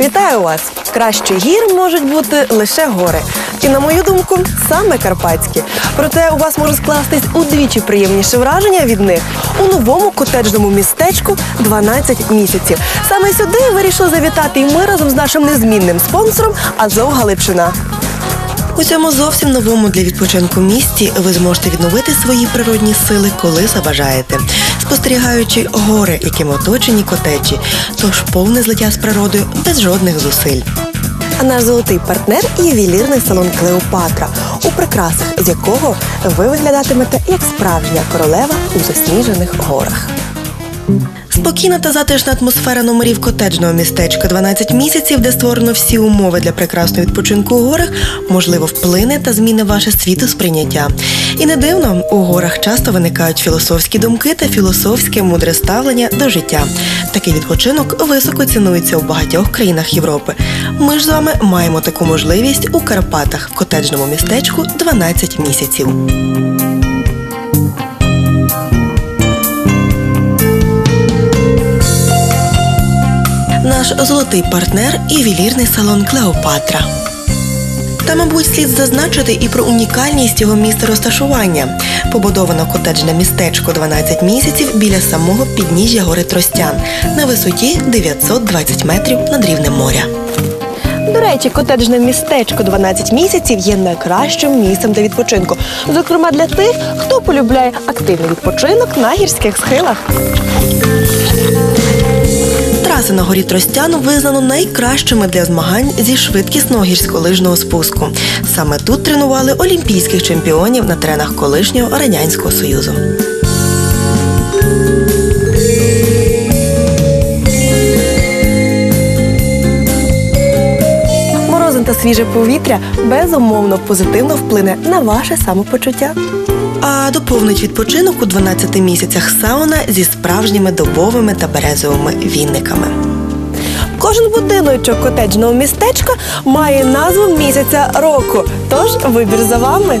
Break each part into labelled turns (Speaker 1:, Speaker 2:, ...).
Speaker 1: Вітаю вас! Краще гір можуть бути лише гори. І на мою думку, саме карпатські. Проте у вас може скластись удвічі приємніше враження від них у новому котеджному містечку 12 місяців. Саме сюди вирішили завітати і ми разом з нашим незмінним спонсором Азов Галичина. У цьому зовсім новому для відпочинку місті ви зможете відновити свої природні сили, коли забажаєте, спостерігаючи гори, яким оточені котечі, тож повне злиття з природою без жодних зусиль. А наш золотий партнер ювелірний салон Клеопатра, у прикрасах з якого ви виглядатимете як справжня королева у засніжених горах. Спокійна та затишна атмосфера номерів котеджного містечка 12 місяців, де створено всі умови для прекрасного відпочинку у горах, можливо, вплине та зміни ваше світосприйняття. І не дивно, у горах часто виникають філософські думки та філософське мудре ставлення до життя. Такий відпочинок високо цінується у багатьох країнах Європи. Ми ж з вами маємо таку можливість у Карпатах в котеджному містечку 12 місяців. Наш золотий партнер ювелірний салон Клеопатра. Та, мабуть, слід зазначити і про унікальність його місця розташування. Побудовано котеджне містечко 12 місяців біля самого підніжжя гори Тростян на висоті 920 метрів над рівнем моря. До речі, котеджне містечко 12 місяців є найкращим місцем для відпочинку. Зокрема, для тих, хто полюбляє активний відпочинок на гірських схилах. Траси на горі Тростян визнано найкращими для змагань зі швидкісного гірськолижного спуску. Саме тут тренували олімпійських чемпіонів на теренах колишнього радянського союзу. Свіже повітря безумовно позитивно вплине на ваше самопочуття. А доповнить відпочинок у 12 місяцях сауна зі справжніми дубовими та березовими вінниками. Кожен будиночок котеджного містечка має назву місяця року. Тож вибір за вами.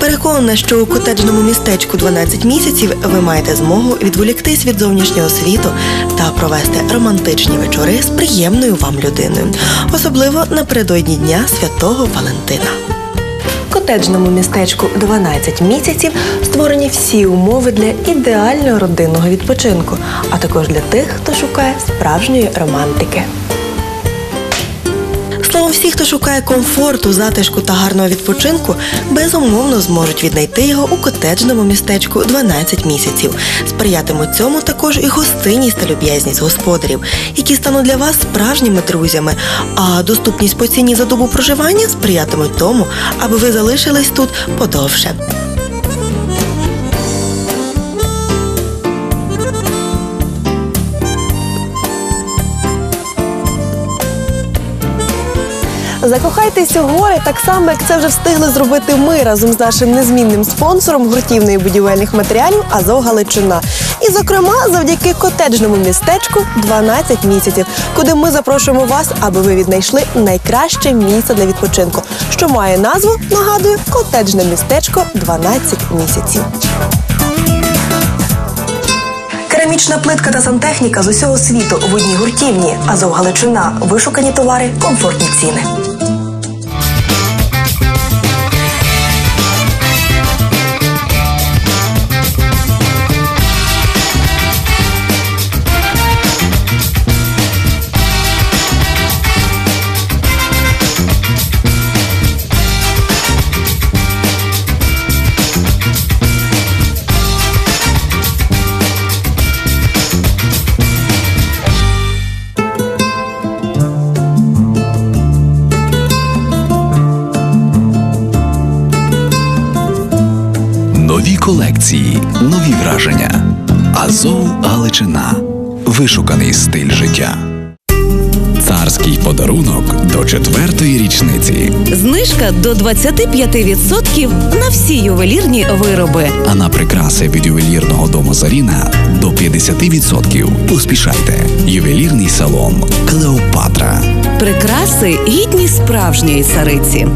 Speaker 1: Переконана, що у котеджному містечку 12 місяців ви маєте змогу відволіктись від зовнішнього світу та провести романтичні вечори з приємною вам людиною, особливо напередодні Дня Святого Валентина. Котеджному містечку 12 місяців створені всі умови для ідеального родинного відпочинку, а також для тих, хто шукає справжньої романтики. Словом, всі, хто шукає комфорту, затишку та гарного відпочинку, безумовно зможуть віднайти його у котеджному містечку 12 місяців. Сприятимуть цьому також і гостинність та люб'язність господарів, які стануть для вас справжніми друзями. А доступність по ціні за добу проживання сприятимуть тому, аби ви залишились тут подовше. Закохайтеся у гори так само, як це вже встигли зробити ми разом з нашим незмінним спонсором гуртівної будівельних матеріалів Азов Галичина. І, зокрема, завдяки котеджному містечку 12 місяців, куди ми запрошуємо вас, аби ви віднайшли найкраще місце для відпочинку, що має назву, нагадую, котеджне містечко 12 місяців. Керамічна плитка та сантехніка з усього світу в одній гуртівні. Азов Галичина. Вишукані товари, комфортні ціни.
Speaker 2: Нові колекції, нові враження. Азов Галичина. Вишуканий стиль життя. Царський подарунок до четвертої річниці.
Speaker 3: Знижка до 25% на всі ювелірні вироби.
Speaker 2: А на прикраси від ювелірного дому Заріна до 50%. Поспішайте. Ювелірний салон Клеопатра.
Speaker 3: Прикраси гідні справжньої цариці.